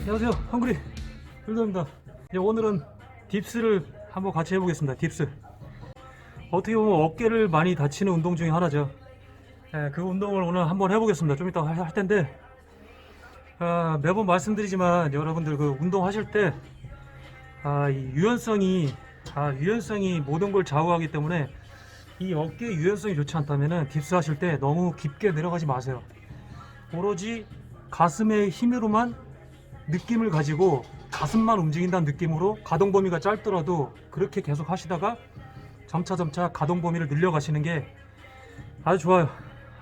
안녕하세요. 헝그리 hildo입니다. 이제 오늘은 딥스를 한번 같이 해보겠습니다. 딥스. 어떻게 보면 어깨를 많이 다치는 운동 중에 하나죠. 예, 그 운동을 오늘 한번 해보겠습니다. 좀 이따 할, 할 텐데. 아, 매번 말씀드리지만 여러분들 그 운동하실 때 아, 이 유연성이 아, 유연성이 모든 걸 좌우하기 때문에 이 어깨 유연성이 좋지 않다면은 딥스 하실 때 너무 깊게 내려가지 마세요. 오로지 가슴의 힘으로만 느낌을 가지고 가슴만 움직인다는 느낌으로 가동 범위가 짧더라도 그렇게 계속 하시다가 점차 점차 가동 범위를 늘려가시는 게 아주 좋아요.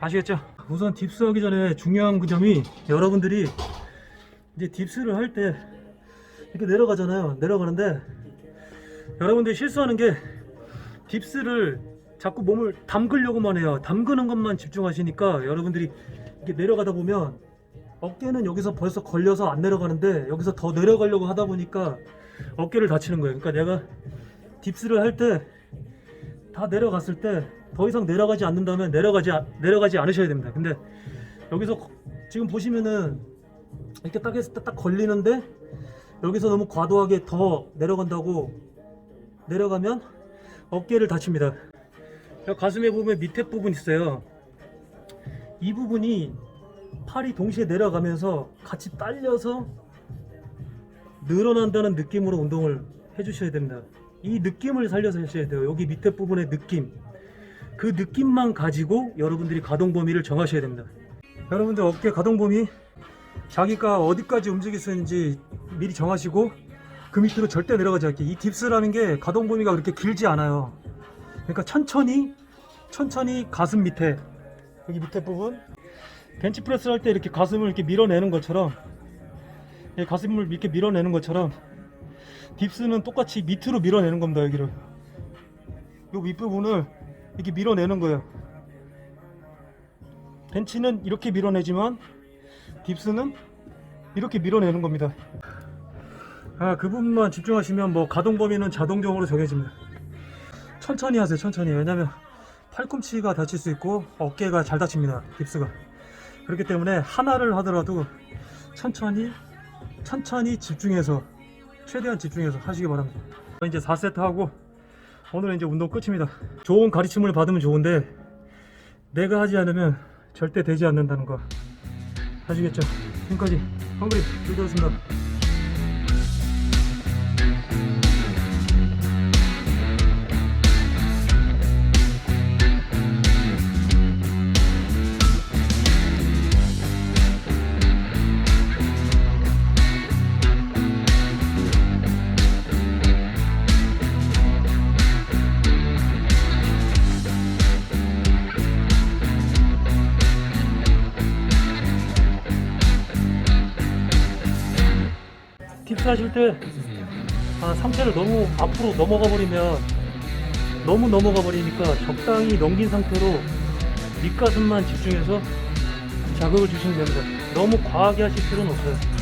아시겠죠? 우선 딥스 하기 전에 중요한 그 점이 여러분들이 이제 딥스를 할 때 이렇게 내려가잖아요. 내려가는데 여러분들이 실수하는 게 딥스를 자꾸 몸을 담그려고만 해요. 담그는 것만 집중하시니까 여러분들이 이렇게 내려가다 보면 어깨는 여기서 벌써 걸려서 안 내려가는데 여기서 더 내려가려고 하다 보니까 어깨를 다치는 거예요. 그러니까 내가 딥스를 할 때 다 내려갔을 때 더 이상 내려가지 않는다면 내려가지 아- 내려가지 않으셔야 됩니다. 근데 여기서 거- 지금 보시면은 이렇게 딱 했을 때 딱 걸리는데 여기서 너무 과도하게 더 내려간다고 내려가면 어깨를 다칩니다. 가슴에 보면 밑에 부분 있어요. 이 부분이 팔이 동시에 내려가면서 같이 딸려서 늘어난다는 느낌으로 운동을 해주셔야 됩니다. 이 느낌을 살려서 하셔야 돼요. 여기 밑에 부분의 느낌. 그 느낌만 가지고 여러분들이 가동 범위를 정하셔야 됩니다. 여러분들 어깨 가동 범위 자기가 어디까지 움직일 수 있는지 미리 정하시고 그 밑으로 절대 내려가지 않게 이 딥스라는 게 가동 범위가 그렇게 길지 않아요. 그러니까 천천히 천천히 가슴 밑에 여기 밑에 부분 벤치프레스 할 때 이렇게 가슴을 이렇게 밀어내는 것처럼 예, 가슴을 이렇게 밀어내는 것처럼 딥스는 똑같이 밑으로 밀어내는 겁니다 여기를. 요 윗부분을 이렇게 밀어내는 거예요. 벤치는 이렇게 밀어내지만 딥스는 이렇게 밀어내는 겁니다. 아 그 부분만 집중하시면 뭐 가동 범위는 자동적으로 정해집니다. 천천히 하세요 천천히. 왜냐면 팔꿈치가 다칠 수 있고 어깨가 잘 다칩니다 딥스가 그렇기 때문에 하나를 하더라도 천천히 천천히 집중해서 최대한 집중해서 하시기 바랍니다. 이제 4세트 하고 오늘은 이제 운동 끝입니다. 좋은 가르침을 받으면 좋은데 내가 하지 않으면 절대 되지 않는다는 거. 아시겠죠? 지금까지 헝그리 즐거웠습니다 딥스 하실 때 아, 상체를 너무 앞으로 넘어가 버리면 너무 넘어가 버리니까 적당히 넘긴 상태로 밑가슴만 집중해서 자극을 주시면 됩니다. 너무 과하게 하실 필요는 없어요.